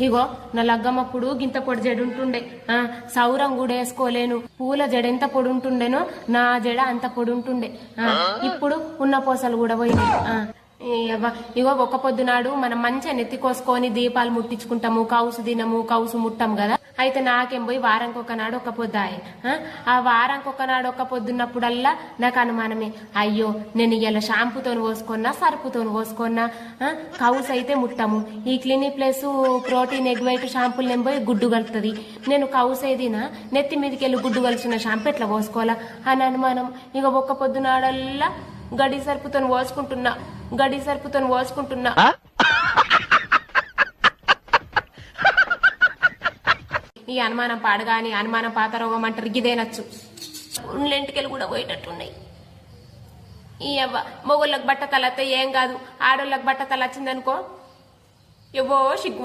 ఇగో నా లగ్గమ్మప్పుడు గింత పొడి జడ ఉంటుండే. ఆ, సౌరం కూడా వేసుకోలేను. పూల జడ ఎంత పొడి ఉంటుండేనో నా జడ అంత పొడి ఉంటుండే. ఆ, ఇప్పుడు ఉన్న పూసలు కూడా పోయినాయి. ఆ, ఇగో ఒక పొద్దునాడు మనం మంచిగా నెత్తి కోసుకొని దీపాలు ముట్టించుకుంటాము కౌసు తినము కౌసు ముట్టాం కదా? అయితే నాకేం పోయి వారానికి ఒకనాడు ఒక పొద్దాయి ఆ, వారానికి ఒకనాడు ఒక పొద్దున్నప్పుడల్లా నాకు అనుమానమే. అయ్యో నేను ఇలా షాంపూతో పోసుకున్నా సరుపుతో పోసుకున్నా కౌస్ అయితే ముట్టము. ఈ clinic plus protein egg white షాంపూలు నేను పోయి గుడ్డు కలుపుతుంది. నేను కౌస్ ఏదినా నెత్తి మీదకి వెళ్ళి గుడ్డు కలిసిన షాంపూ ఎట్లా పోసుకోవాలా? అని అనుమానం. ఇక ఒక్క పొద్దునాడల్లా గడి సరుపుతో పోసుకుంటున్నా గడి సరుపుతో పోసుకుంటున్నా. ఈ అనుమానం పాడగాని అనుమానం పాత రోగం అంటారు ఇదేనొచ్చు ఇంటికెళ్ళి కూడా పోయేటట్టున్నాయి. ఈ అవ్వ మొగోళ్ళకి బట్ట తలత్తే ఏం కాదు ఆడోళ్ళకి బట్ట తల వచ్చిందనుకో ఎవో సిగ్గు